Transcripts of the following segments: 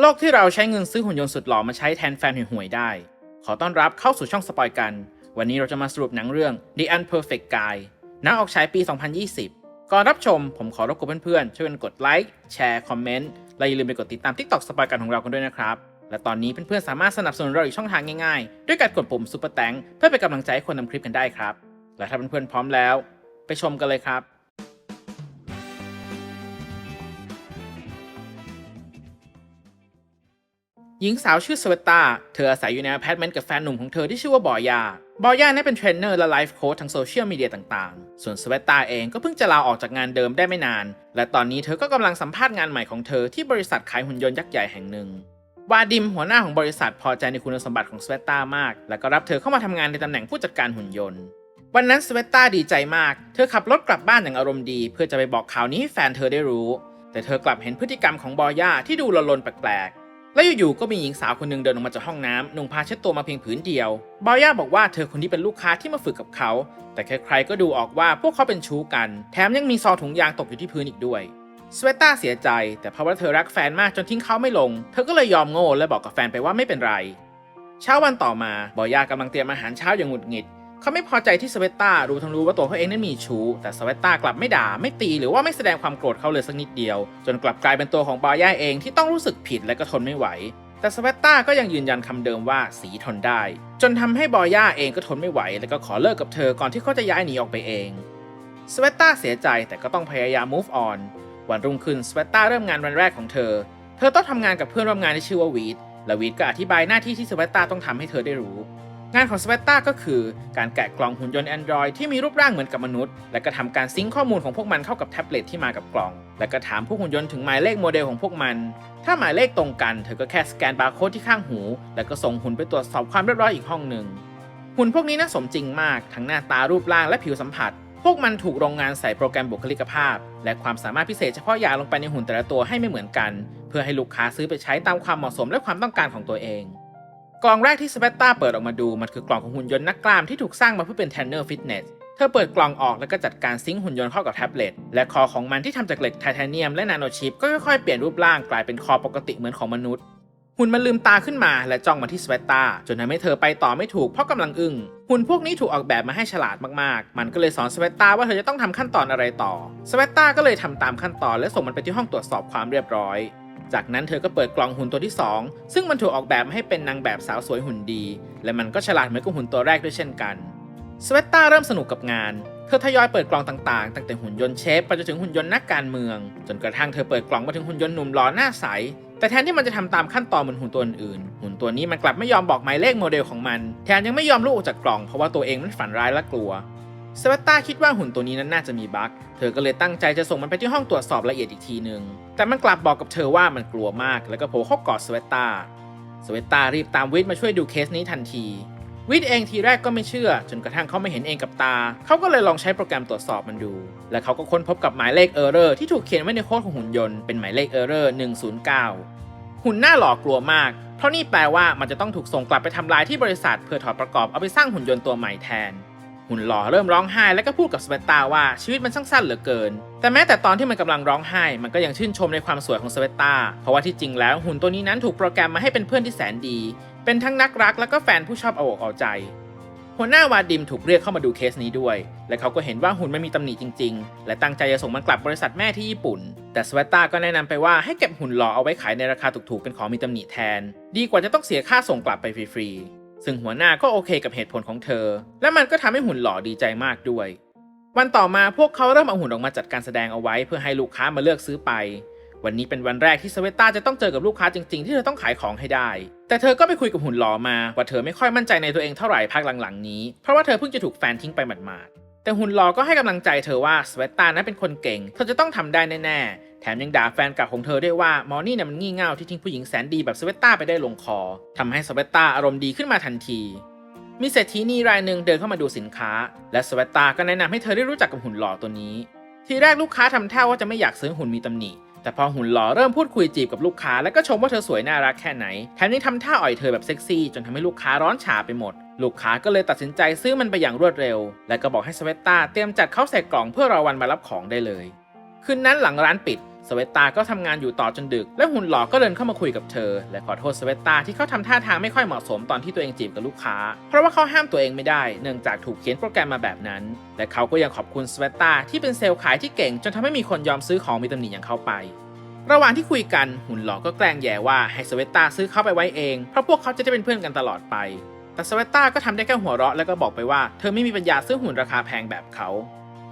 โลกที่เราใช้เงินซื้อหุ่นยนต์สุดหล่อมาใช้แทนแฟนห่วยๆได้ ขอต้อนรับเข้าสู่ช่องสปอยกัน วันนี้เราจะมาสรุปหนังเรื่อง The Unperfect Guy หนังออกฉายปี 2020 ก่อนรับชมผมขอรบกวนเพื่อนๆ ช่วยกันกดไลค์ แชร์ คอมเมนต์ และอย่าลืมไปกดติดตาม TikTok สปอยกันของเรากันด้วยนะครับ และตอนนี้เพื่อนๆ สามารถสนับสนุนเราอีกช่องทางง่ายๆ ด้วยการกดปุ่ม Super Thank เพื่อเป็นกำลังใจให้คนทำคลิปกันได้ครับ และถ้าเพื่อนๆ พร้อมแล้ว ไปชมกันเลยครับ หญิงสาวชื่อสเวตตา เธออาศัยอยู่ในอพาร์ตเมนต์กับแฟนหนุ่มของเธอที่ชื่อว่าบอยา บอยาเนี่ยเป็นเทรนเนอร์และไลฟ์โค้ชทางโซเชียลมีเดียต่างๆ ส่วนสเวตตาเองก็เพิ่งจะลาออกจากงานเดิมได้ไม่นาน และตอนนี้เธอก็กำลังสัมภาษณ์งานใหม่ของเธอที่บริษัทขายหุ่นยนต์ยักษ์ใหญ่แห่งหนึ่ง วาดิมหัวหน้าของบริษัทพอใจในคุณสมบัติของสเวตตามาก และก็รับเธอเข้ามาทำงานในตำแหน่งผู้จัดการหุ่นยนต์ วันนั้นสเวตตาดีใจมาก เธอขับรถกลับบ้านอย่างอารมณ์ดี เพื่อจะไปบอกข่าวนี้ให้แฟนเธอได้รู้ แต่เธอกลับเห็นพฤติกรรมของบอย่าที่ดูลนแปลกๆ และอยู่ๆก็มีหญิงสาวคนหนึ่งเดินออกมาจากห้องน้ำนุ่งผ้าเช็ดตัวมาเพียงผืนเดียวบอย่าบอกว่าเธอคนนี้เป็นลูกค้าที่มาฝึกกับเขา แต่ใครๆก็ดูออกว่าพวกเขาเป็นชู้กัน แถมยังมีซองถุงยางตกอยู่ที่พื้นอีกด้วยสเวตตาเสียใจ แต่เพราะว่าเธอรักแฟนมากจนทิ้งเขาไม่ลง เธอก็เลยยอมโง่และบอกกับแฟนไปว่าไม่เป็นไร เช้าวันต่อมาบอย่ากำลังเตรียมอาหารเช้าอย่างหงุดหงิด เขาไม่พอใจที่สเวตตารู้ทั้งรู้ว่าตัวเขาเองนั้นมีชู้ แต่สเวตตากลับไม่ด่าไม่ตีหรือว่าไม่แสดงความโกรธเขาเลยสักนิดเดียว จนกลับกลายเป็นตัวของบอย่าเองที่ต้องรู้สึกผิดและก็ทนไม่ไหว แต่สเวตตาก็ยังยืนยันคำเดิมว่าสีทนได้ จนทำให้บอย่าเองก็ทนไม่ไหว และก็ขอเลิกกับเธอก่อนที่เขาจะย้ายหนีออกไปเองสเวตตาเสียใจแต่ก็ต้องพยายาม move on วันรุ่งขึ้นสเวตตาเริ่มงานวันแรกของเธอ เธอต้องทำงานกับเพื่อนร่วมงานที่ชื่อว่าวีดและวีดก็อธิบายหน้าที่ที่สเวตตาต้องทำให้เธอได้รู้ งานของสเวตตาก็คือการแกะกล่องหุ่นยนต์ Android ที่มีรูปร่างเหมือนกับมนุษย์ และก็ทำการซิงค์ข้อมูลของพวกมันเข้ากับแท็บเล็ตที่มากับกล่อง และก็ถามพวกหุ่นยนต์ถึงหมายเลขโมเดลของพวกมัน ถ้าหมายเลขตรงกัน เธอก็แค่สแกนบาร์โค้ดที่ข้างหู แล้วก็ส่งหุ่นไปตรวจสอบความเรียบร้อยอีกห้องหนึ่งหุ่นพวกนี้น่าสมจริงมาก ทั้งหน้าตารูปร่างและผิวสัมผัส พวกมันถูกโรงงานใส่โปรแกรมบุคลิกภาพ และความสามารถพิเศษเฉพาะอย่างลงไปในหุ่นแต่ละตัวให้ไม่เหมือนกัน เพื่อให้ลูกค้าซื้อไปใช้ตามความเหมาะสมและความต้องการของตัวเอง กล่องแรกที่สเปตตาเปิดออกมาดูมันคือกล่องของหุ่นยนต์นักกล้ามที่ถูกสร้างมาเพื่อเป็นเทรนเนอร์ฟิตเนสเธอเปิดกล่องออกแล้วก็จัดการซิงค์หุ่นยนต์เข้ากับแท็บเล็ตและคอของมันที่ทำจากเหล็กไทเทเนียมและนาโนชิปก็ค่อยๆเปลี่ยนรูปร่างกลายเป็นคอปกติเหมือนของมนุษย์หุ่นมันลืมตาขึ้นมาและจ้องมาที่สเวตตาจนทำให้เธอไปต่อไม่ถูกเพราะกำลังอึ้งหุ่นพวกนี้ถูกออกแบบมาให้ฉลาดมากๆ มันก็เลยสอนสเวตตาว่าเธอจะต้องทำขั้นตอนอะไรต่อสเวตตาก็เลยทำตามขั้นตอนและส่งมันไปที่ห้องตรวจสอบความเรียบร้อย จากนั้นเธอก็เปิดกล่องหุ่นตัวที่ 2 ซึ่งมันถูกออกแบบมาให้เป็นนางแบบสาวสวยหุ่นดี และมันก็ฉลาดเหมือนกับหุ่นตัวแรกด้วยเช่นกันสเวตตาเริ่มสนุกกับงาน เธอทยอยเปิดกล่องต่างๆ ตั้งแต่หุ่นยนต์เชฟไปจนถึงหุ่นยนต์นักการเมือง จนกระทั่งเธอเปิดกล่องมาถึงหุ่นยนต์หนุ่มหล่อหน้าใส แต่แทนที่มันจะทำตามขั้นตอนเหมือนหุ่นตัวอื่น หุ่นตัวนี้มันกลับไม่ยอมบอกหมายเลขโมเดลของมัน แถมยังไม่ยอมลุกออกจากกล่องเพราะว่าตัวเองมันฝันร้ายและกลัว สเวตตาคิดว่าหุ่นตัวนี้นั้นน่าจะมีบั๊ก เธอก็เลยตั้งใจจะส่งมันไปที่ห้องตรวจสอบละเอียดอีกทีหนึ่งแต่มันกลับบอกกับเธอว่ามันกลัวมาก แล้วก็โผล่เข้ากอดสเวตตาสเวตตารีบตามวิทมาช่วยดูเคสนี้ทันที วิทเองทีแรกก็ไม่เชื่อ จนกระทั่งเขาไม่เห็นเองกับตา เขาก็เลยลองใช้โปรแกรมตรวจสอบมันดู และเขาก็ค้นพบกับหมายเลขเออร์เรอร์ที่ถูกเขียนไว้ในโค้ดของหุ่นยนต์ เป็นหมายเลขเออร์เรอร์109 หุ่นหน้าหล่อกลัวมาก เพราะนี่แปลว่ามันจะต้องถูกส่งกลับไปทำลายที่บริษัทเพื่อถอดประกอบเอาไปสร้างหุ่นยนต์ตัวใหม่แทน หุ่นหล่อเริ่มร้องไห้แล้วก็พูดกับสเวตตาว่าชีวิตมันช่างสั้นเหลือเกิน แต่แม้แต่ตอนที่มันกำลังร้องไห้ มันก็ยังชื่นชมในความสวยของสเวตตาเพราะว่าที่จริงแล้วหุ่นตัวนี้นั้นถูกโปรแกรมมาให้เป็นเพื่อนที่แสนดี เป็นทั้งนักรักแล้วก็แฟนผู้ชอบเอาอกเอาใจ หัวหน้าวาดิมถูกเรียกเข้ามาดูเคสนี้ด้วย และเขาก็เห็นว่าหุ่นไม่มีตำหนิจริง ๆ และตั้งใจจะส่งมันกลับบริษัทแม่ที่ญี่ปุ่น แต่สเวตตาก็แนะนำไปว่าให้เก็บหุ่นหล่อเอาไว้ขายในราคาถูกๆเป็นของมีตำหนิแทน ดีกว่าจะต้องเสียค่าส่งกลับไปฟรีๆ ซึ่งหัวหน้าก็โอเคกับเหตุผลของเธอ และมันก็ทำให้หุ่นหล่อดีใจมากด้วย วันต่อมาพวกเขาเริ่มเอาหุ่นออกมาจัดการแสดงเอาไว้ เพื่อให้ลูกค้ามาเลือกซื้อไป วันนี้เป็นวันแรกที่สเวตตาจะต้องเจอกับลูกค้าจริงๆ ที่เธอต้องขายของให้ได้ แต่เธอก็ไปคุยกับหุ่นหล่อมาว่าเธอไม่ค่อยมั่นใจในตัวเองเท่าไหร่พักหลังๆนี้ เพราะว่าเธอเพิ่งจะถูกแฟนทิ้งไปหมาดๆ แต่หุ่นหลอก็ให้กำลังใจเธอว่าสเวตตานั้นเป็นคนเก่ง เธอจะต้องทำได้แน่ๆ แถมยังด่าแฟนเก่าของเธอด้วยว่ามอนี่เนี่ยมันงี่เง่าที่ทิ้งผู้หญิงแสนดีแบบสเวตตาไปได้ลงคอทำให้สเวตตาอารมณ์ดีขึ้นมาทันที มีเศรษฐีนีรายหนึ่งเดินเข้ามาดูสินค้า และสเวตตาก็แนะนำให้เธอได้รู้จักกับหุ่นหล่อตัวนี้ ทีแรกลูกค้าทำท่าว่าจะไม่อยากซื้อหุ่นมีตำหนิแต่พอหุ่นหล่อเริ่มพูดคุยจีบกับลูกค้า แล้วก็ชมว่าเธอสวยน่ารักแค่ไหน แถมยังทำท่าอ่อยเธอแบบเซ็กซี่จนทำให้ลูกค้าร้อนฉาไปหมด ลูกค้าก็เลยตัดสินใจซื้อมันไปอย่างรวดเร็ว และก็บอกให้สเวตตาเตรียมจัดเข้าใส่กล่องเพื่อรอวันมารับของได้เลย คืนนั้นหลังร้านปิดสเวตตาก็ทำงานอยู่ต่อจนดึก และหุ่นหลอกก็เดินเข้ามาคุยกับเธอ และขอโทษสเวตตาที่เขาทำท่าทางไม่ค่อยเหมาะสมตอนที่ตัวเองจีบกับลูกค้า เพราะว่าเขาห้ามตัวเองไม่ได้ เนื่องจากถูกเขียนโปรแกรมมาแบบนั้น และเขาก็ยังขอบคุณสเวตตาที่เป็นเซลล์ขายที่เก่ง จนทำให้มีคนยอมซื้อของมีตำหนิอย่างเขาไประหว่างที่คุยกันหุ่นหลอกก็แกล้งแย่ว่าให้สเวตตาซื้อเขาไปไว้เอง เพราะพวกเขาจะได้เป็นเพื่อนกันตลอดไป แต่สเวตตาก็ทำได้แค่หัวเราะแล้วก็บอกไปว่าเธอไม่มีปัญญาซื้อหุ่นราคาแพงแบบเขา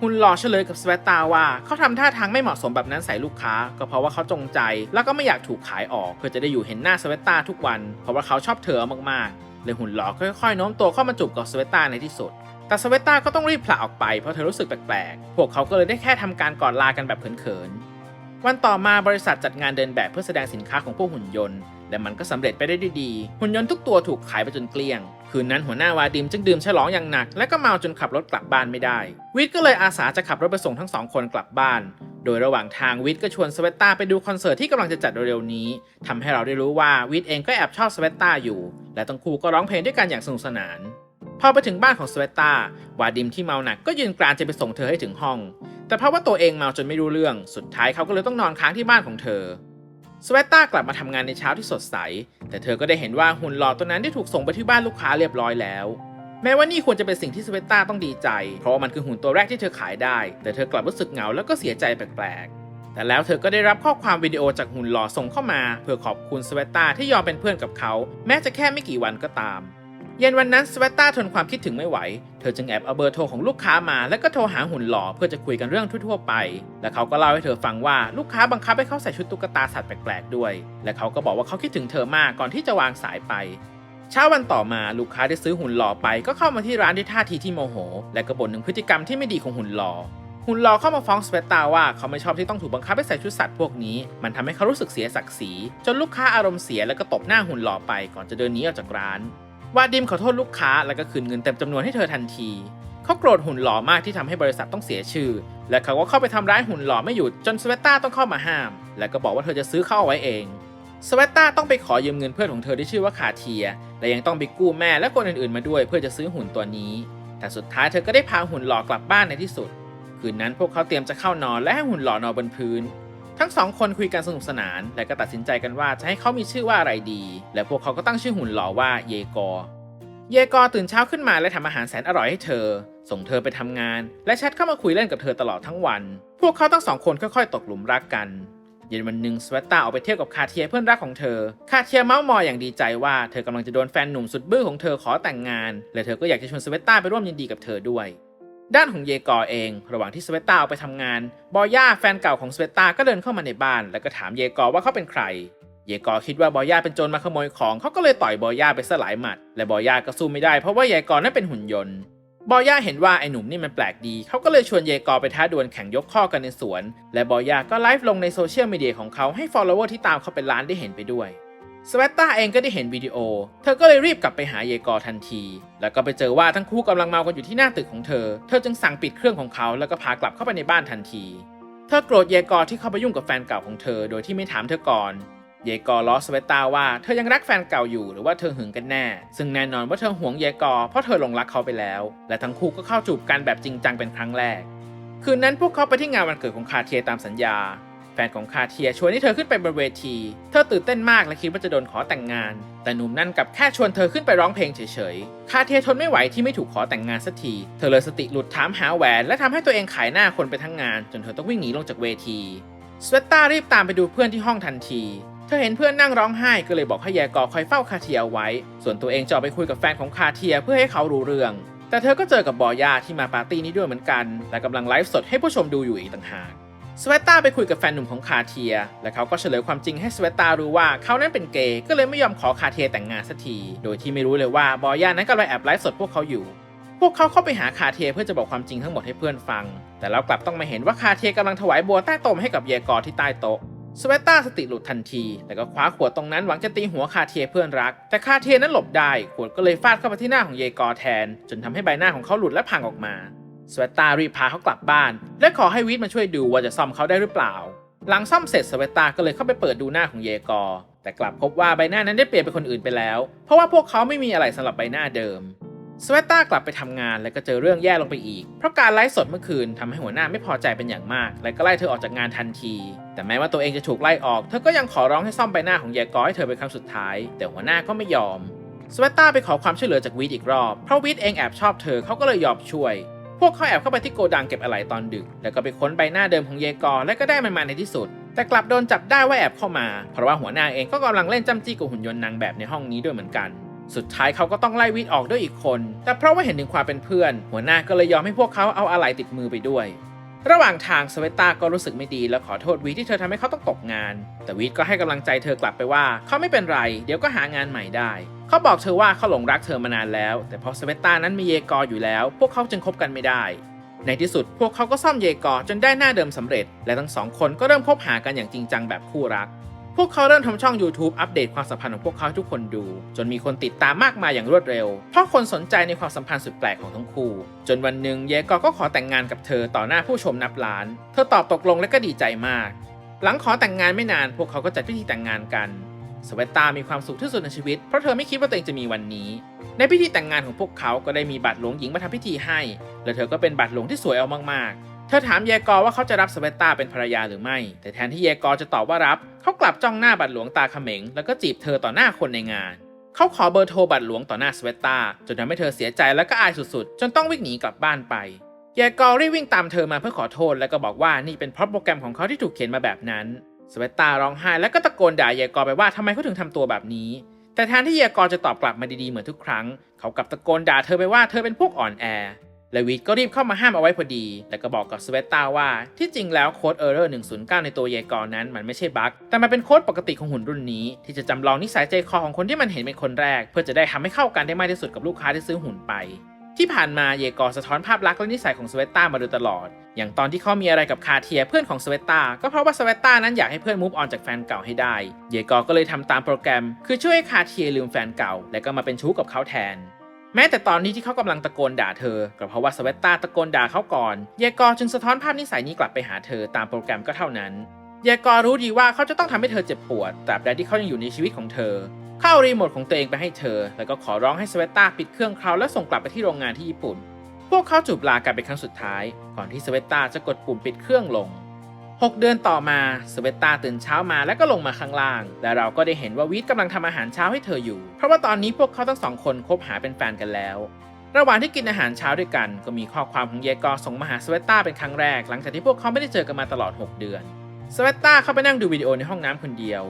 หุ่นหล่อเฉลยกับสเวตตาว่าเขาทำท่าทางไม่เหมาะสมแบบนั้นใส่ลูกค้า ก็เพราะว่าเขาจงใจ แล้วก็ไม่อยากถูกขายออกเพื่อจะได้อยู่เห็นหน้าสเวตตาทุกวัน เพราะว่าเขาชอบเธอมากๆเลยหุ่นหล่อค่อยๆโน้มตัวเข้ามาจูบกับสเวตตาในที่สุดแต่สเวตตาก็ต้องรีบผละออกไปเพราะเธอรู้สึกแปลกๆ พวกเขาก็เลยได้แค่ทำการกอดลากันแบบเขินๆ วันต่อมาบริษัทจัดงานเดินแบบเพื่อแสดงสินค้าของพวกหุ่นยนต์ และมันก็สำเร็จไปได้ด้วยดี หุ่นยนต์ทุกตัวถูกขายไปจนเกลี้ยง คืนนั้นหัวหน้าวาดิมจึงดื่มฉลองอย่างหนัก และก็เมาจนขับรถกลับบ้านไม่ได้ วิทย์ก็เลยอาสาจะขับรถไปส่งทั้งสองคนกลับบ้าน โดยระหว่างทางวิทย์ก็ชวนสเวตตาไปดูคอนเสิร์ตที่กำลังจะจัดเร็วๆนี้ทำให้เราได้รู้ว่าวิทย์เองก็แอบชอบสเวตตาอยู่ และทั้งคู่ก็ร้องเพลงด้วยกันอย่างสนุกสนานพอไปถึงบ้านของสเวตตาวาดิมที่เมาหนักก็ยืนกรานจะไปส่งเธอให้ถึงห้อง แต่เพราะว่าตัวเองเมาจนไม่รู้เรื่อง สุดท้ายเขาก็เลยต้องนอนค้างที่บ้านของเธอ สเวตตากลับมาทำงานในเช้าที่สดใส แต่เธอก็ได้เห็นว่าหุ่นหล่อตัวนั้นได้ถูกส่งไปที่บ้านลูกค้าเรียบร้อยแล้ว แม้ว่านี่ควรจะเป็นสิ่งที่สเวตตาต้องดีใจ เพราะมันคือหุ่นตัวแรกที่เธอขายได้ แต่เธอกลับรู้สึกเหงาแล้วก็เสียใจแปลกๆ แต่แล้วเธอก็ได้รับข้อความวิดีโอจากหุ่นหล่อส่งเข้ามา เพื่อขอบคุณสเวตตาที่ยอมเป็นเพื่อนกับเขา แม้จะแค่ไม่กี่วันก็ตาม เย็นวันนั้นสเวตตาทนความคิดถึงไม่ไหว เธอจึงแอบเอาเบอร์โทรของลูกค้ามา แล้วก็โทรหาหุ่นหล่อเพื่อจะคุยกันเรื่องทั่วๆไป และเขาก็เล่าให้เธอฟังว่าลูกค้าบังคับให้เขาใส่ชุดตุ๊กตาสัตว์แปลกๆด้วย และเขาก็บอกว่าเขาคิดถึงเธอมากก่อนที่จะวางสายไป เช้าวันต่อมาลูกค้าได้ซื้อหุ่นหล่อไป ก็เข้ามาที่ร้านด้วยท่าทีที่โมโห และก็บ่นถึงพฤติกรรมที่ไม่ดีของหุ่นหล่อหุ่นหล่อเข้ามาฟ้องสเปตตาว่าเขาไม่ชอบที่ต้องถูกบังคับให้ใส่ชุดสัตว์พวกนี้ มันทำให้เขารู้สึกเสียศักดิ์ศรีจนลูกค้าอารมณ์เสียแล้วก็ตบหน้าหุ่นหล่อไปก่อนจะเดินหนีออกจากร้าน วาดิมขอโทษลูกค้าแล้วก็คืนเงินเต็มจำนวนให้เธอทันที เขาโกรธหุ่นหล่อมากที่ทำให้บริษัทต้องเสียชื่อ และเขาก็เข้าไปทำร้ายหุ่นหล่อไม่หยุดจนสเวตตาต้องเข้ามาห้าม และก็บอกว่าเธอจะซื้อเข้าเอาไว้เองสเวตตาต้องไปขอยืมเงินเพื่อนของเธอที่ชื่อว่าคาเทีย และยังต้องไปกู้แม่และคนอื่นๆมาด้วยเพื่อจะซื้อหุ่นตัวนี้ แต่สุดท้ายเธอก็ได้พาหุ่นหล่อกลับบ้านในที่สุด คืนนั้นพวกเขาเตรียมจะเข้านอนและให้หุ่นหล่อนอนบนพื้น ทั้งสองคนคุยกันสนุกสนาน และก็ตัดสินใจกันว่าจะให้เขามีชื่อว่าอะไรดี และพวกเขาก็ตั้งชื่อหุ่นหล่อว่าเยกอ เยกอตื่นเช้าขึ้นมาและทำอาหารแสนอร่อยให้เธอ ส่งเธอไปทำงาน และแชทเข้ามาคุยเล่นกับเธอตลอดทั้งวัน พวกเขาทั้งสองคนค่อยๆ ตกหลุมรักกันเย็นวันหนึ่งสเวตตาออกไปเที่ยวกับคาเทียเพื่อนรักของเธอ คาเทียเมาส์มอยอย่างดีใจว่าเธอกำลังจะโดนแฟนหนุ่มสุดบื้อของเธอขอแต่งงาน และเธอก็อยากจะชวนสเวตตาไปร่วมยินดีกับเธอด้วย ด้านของเยกอเอง ระหว่างที่สเวตตาออกไปทำงาน บอย่าแฟนเก่าของสเวตตาก็เดินเข้ามาในบ้าน แล้วก็ถามเยกอว่าเขาเป็นใคร เยกอคิดว่าบอย่าเป็นโจรมาขโมยของเขาก็เลยต่อยบอย่าไปสลายหมัด และบอย่าก็สู้ไม่ได้เพราะว่าเยกอนั้นเป็นหุ่นยนต์บอย่าเห็นว่าไอ้หนุ่มนี่มันแปลกดี เขาก็เลยชวนเยกอไปท้าดวลแข่งยกข้อกันในสวน และบอย่าก็ไลฟ์ลงในโซเชียลมีเดียของเขาให้ follower ที่ตามเขาเป็นล้านได้เห็นไปด้วย สเวตตาเองก็ได้เห็นวิดีโอ เธอก็เลยรีบกลับไปหาเยกอทันที แล้วก็ไปเจอว่าทั้งคู่กำลังเมากันอยู่ที่หน้าตึกของเธอ เธอจึงสั่งปิดเครื่องของเขาแล้วก็พากลับเข้าไปในบ้านทันที เธอโกรธเยกอที่เข้าไปยุ่งกับแฟนเก่าของเธอ โดยที่ไม่ถามเธอก่อน เยกอล้อสเวตตาว่าเธอยังรักแฟนเก่าอยู่หรือว่าเธอหึงกันแน่ ซึ่งแน่นอนว่าเธอหวงเยกอเพราะเธอหลงรักเขาไปแล้ว และทั้งคู่ก็เข้าจูบกันแบบจริงจังเป็นครั้งแรก คืนนั้นพวกเขาไปที่งานวันเกิดของคาเทียตามสัญญา แฟนของคาเทียชวนให้เธอขึ้นไปบนเวที เธอตื่นเต้นมากและคิดว่าจะโดนขอแต่งงาน แต่หนุ่มนั่นกลับแค่ชวนเธอขึ้นไปร้องเพลงเฉยๆ คาเทียทนไม่ไหวที่ไม่ถูกขอแต่งงานสักที เธอเลยสติหลุดถามหาแหวนและทำให้ตัวเองขายหน้าคนไปทั้งงาน จนเธอต้องวิ่งหนีลงจากเวทีสเวตตารีบตามไปดูเพื่อนที่ห้องทันที เธอเห็นเพื่อนนั่งร้องไห้ก็เลยบอกให้แยกอคอยเฝ้าคาเทียไว้ ส่วนตัวเองจะไปคุยกับแฟนของคาเทียเพื่อให้เขารู้เรื่องแต่เธอก็เจอกับบอยาที่มาปาร์ตี้นี้ด้วยเหมือนกัน และกำลังไลฟ์สดให้ผู้ชมดูอยู่อีกต่างหาก สเวตตาไปคุยกับแฟนหนุ่มของคาเทีย และเขาก็เฉลยความจริงให้สเวตตารู้ว่าเขานั้นเป็นเกย์ก็เลยไม่ยอมขอคาเทียแต่งงานสักที โดยที่ไม่รู้เลยว่าบอย่านั้นกำลังแอบไลฟ์สดพวกเขาอยู่ พวกเขาเข้าไปหาคาเทียเพื่อจะบอกความจริงทั้งหมดให้เพื่อนฟัง แต่แล้วกลับต้องมาเห็นว่าคาเทียกำลังถวายบัวใต้โต๊ะให้กับเยกอที่ใต้โต๊ะสเวตตาสติหลุดทันที แต่ก็คว้าขวดตรงนั้นหวังจะตีหัวคาเทียเพื่อนรัก แต่คาเทียนั้นหลบได้ ขวดก็เลยฟาดเข้าไปที่หน้าของเยกอแทน จนทำให้ใบหน้าของเขาหลุดและพังออกมา สเวตตารีบพาเขากลับบ้าน และขอให้วิทมาช่วยดูว่าจะซ่อมเขาได้หรือเปล่า หลังซ่อมเสร็จสเวตตาก็เลยเข้าไปเปิดดูหน้าของเยกอ แต่กลับพบว่าใบหน้านั้นได้เปลี่ยนเป็นคนอื่นไปแล้ว เพราะว่าพวกเขาไม่มีอะไรสำหรับใบหน้าเดิมสเวตตากลับไปทำงานแล้วก็เจอเรื่องแย่ลงไปอีก เพราะการไลฟ์สดเมื่อคืนทำให้หัวหน้าไม่พอใจเป็นอย่างมาก และก็ไล่เธอออกจากงานทันที แต่แม้ว่าตัวเองจะถูกไล่ออก เธอก็ยังขอร้องให้ซ่อมใบหน้าของเยกอให้เธอเป็นครั้งสุดท้าย แต่หัวหน้าก็ไม่ยอมสเวตตาไปขอความช่วยเหลือจากวีดอีกรอบ เพราะวีดเองแอบชอบเธอเขาก็เลยยอมช่วย พวกเขาแอบเข้าไปที่โกดังเก็บอะไหล่ตอนดึก แล้วก็ไปค้นใบหน้าเดิมของเยกอและก็ได้มันมาในที่สุด แต่กลับโดนจับได้ว่าแอบเข้ามา เพราะว่าหัวหน้าเองก็กำลังเล่นจ้ำจี้กับหุ่นยนต์นางแบบในห้องนี้ด้วยเหมือนกัน สุดท้ายเขาก็ต้องไล่วีดออกด้วยอีกคน แต่เพราะว่าเห็นถึงความเป็นเพื่อน หัวหน้าก็เลยยอมให้พวกเขาเอาอะไหล่ติดมือไปด้วยระหว่างทางสเวตตาก็รู้สึกไม่ดีและขอโทษวีที่เธอทำให้เขาต้องตกงาน แต่วีก็ให้กำลังใจเธอกลับไปว่าเขาไม่เป็นไร เดี๋ยวก็หางานใหม่ได้ เขาบอกเธอว่าเขาหลงรักเธอมานานแล้ว แต่พราะสเวตตานั้นมีเยกออยู่แล้ว พวกเขาจึงคบกันไม่ได้ ในที่สุดพวกเขาก็ซ่อมเยกอจนได้หน้าเดิมสำเร็จ และทั้งสองคนก็เริ่มคบหากันอย่างจริงจังแบบคู่รัก พวกเขาเริ่มทำช่อง YouTube อัปเดตความสัมพันธ์ของพวกเขาทุกคนดู จนมีคนติดตามมากมายอย่างรวดเร็ว เพราะคนสนใจในความสัมพันธ์สุดแปลกของทั้งคู่ จนวันหนึ่งเยกอก็ขอแต่งงานกับเธอต่อหน้าผู้ชมนับล้าน เธอตอบตกลงและก็ดีใจมาก หลังขอแต่งงานไม่นาน พวกเขาก็จัดพิธีแต่งงานกัน สเวตตามีความสุขที่สุดในชีวิต เพราะเธอไม่คิดว่าตัวเองจะมีวันนี้ ในพิธีแต่งงานของพวกเขาก็ได้มีบัตรหลวงหญิงมาทำพิธีให้ และเธอก็เป็นบัตรหลวงที่สวยเอามากๆ เธอถามเยกอว่าเขาจะรับสเวตตาเป็นภรรยาหรือไม่ แต่แทนที่เยกอจะตอบว่ารับ เขากลับจ้องหน้าบัตรหลวงตาเขม็ง แล้วก็จีบเธอต่อหน้าคนในงาน เขาขอเบอร์โทรบัตรหลวงต่อหน้าสเวตตาจนทำให้เธอเสียใจและก็อายสุดๆ จนต้องวิ่งหนีกลับบ้านไปเยกอรีบวิ่งตามเธอมาเพื่อขอโทษ แล้วก็บอกว่านี่เป็นเพราะโปรแกรมของเขาที่ถูกเขียนมาแบบนั้น สเวตตาร้องไห้แล้วก็ตะโกนด่าเยกอไปว่าทำไมเขาถึงทำตัวแบบนี้ แต่แทนที่เยกอจะตอบกลับมาดีๆเหมือนทุกครั้ง เขากลับตะโกนด่าเธอไปว่าเธอเป็นพวกอ่อนแอและวีดก็รีบเข้ามาห้ามเอาไว้พอดี แล้วก็บอกกับสเวตตาว่า ที่จริงแล้วโค้ดเออร์เรอร์109 ในตัวเยกอนั้นมันไม่ใช่บั๊กแต่มันเป็นโค้ดปกติของหุ่นรุ่นนี้ ที่จะจำลองนิสัยใจคอของคนที่มันเห็นเป็นคนแรก เพื่อจะได้ทำให้เข้ากันได้มากที่สุดกับลูกค้าที่ซื้อหุ่นไป ที่ผ่านมาเยกอสะท้อนภาพลักษณ์และนิสัยของสเวตตามาโดยตลอด อย่างตอนที่เขามีอะไรกับคาเทียเพื่อนของสเวตตาก็เพราะว่าสเวตตานั้นอยากให้เพื่อนมูฟออนจากแฟนเก่าให้ได้ เยกอก็เลยทำตามโปรแกรม คือช่วยให้คาเทียลืมแฟนเก่า และก็มาเป็นชู้กับเขาแทน แม้แต่ตอนนี้ที่เขากำลังตะโกนด่าเธอ ก็เพราะว่าสเวตตาตะโกนด่าเขาก่อน เยกอจึงสะท้อนภาพนิสัยนี้กลับไปหาเธอตามโปรแกรมก็เท่านั้นเยกอรู้ดีว่าเขาจะต้องทำให้เธอเจ็บปวดตราบใดที่เขายังอยู่ในชีวิตของเธอ เข้ารีโมทของตัวเองไปให้เธอ แล้วก็ขอร้องให้สเวตตาปิดเครื่องเขาแล้วส่งกลับไปที่โรงงานที่ญี่ปุ่น พวกเขาจูบลากันเป็นครั้งสุดท้าย ก่อนที่สเวตตาจะกดปุ่มปิดเครื่องลง 6 เดือนต่อมาสเวตตาตื่นเช้ามาแล้วก็ลงมาข้างล่าง และเราก็ได้เห็นว่าวีดกำลังทำอาหารเช้าให้เธออยู่ เพราะว่าตอนนี้พวกเขาทั้งสองคนคบหาเป็นแฟนกันแล้ว ระหว่างที่กินอาหารเช้าด้วยกัน ก็มีข้อความของเยกอส่งมาหาสเวตตาเป็นครั้งแรก หลังจากที่พวกเขาไม่ได้เจอกันมาตลอด 6 เดือนสเวตตาเข้าไปนั่งดูวิดีโอในห้องน้ำคนเดียว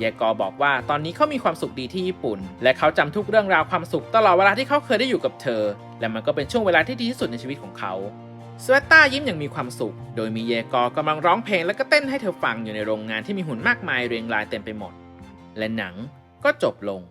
เยกอบอกว่าตอนนี้เขามีความสุขดีที่ญี่ปุ่น และเขาจำทุกเรื่องราวความสุขตลอดเวลาที่เขาเคยได้อยู่กับเธอ และมันก็เป็นช่วงเวลาที่ดีที่สุดในชีวิตของเขาสเวตตายิ้มอย่างมีความสุข โดยมีเยกอกำลังร้องเพลงและก็เต้นให้เธอฟังอยู่ในโรงงานที่มีหุ่นมากมายเรียงรายเต็มไปหมด และหนังก็จบลง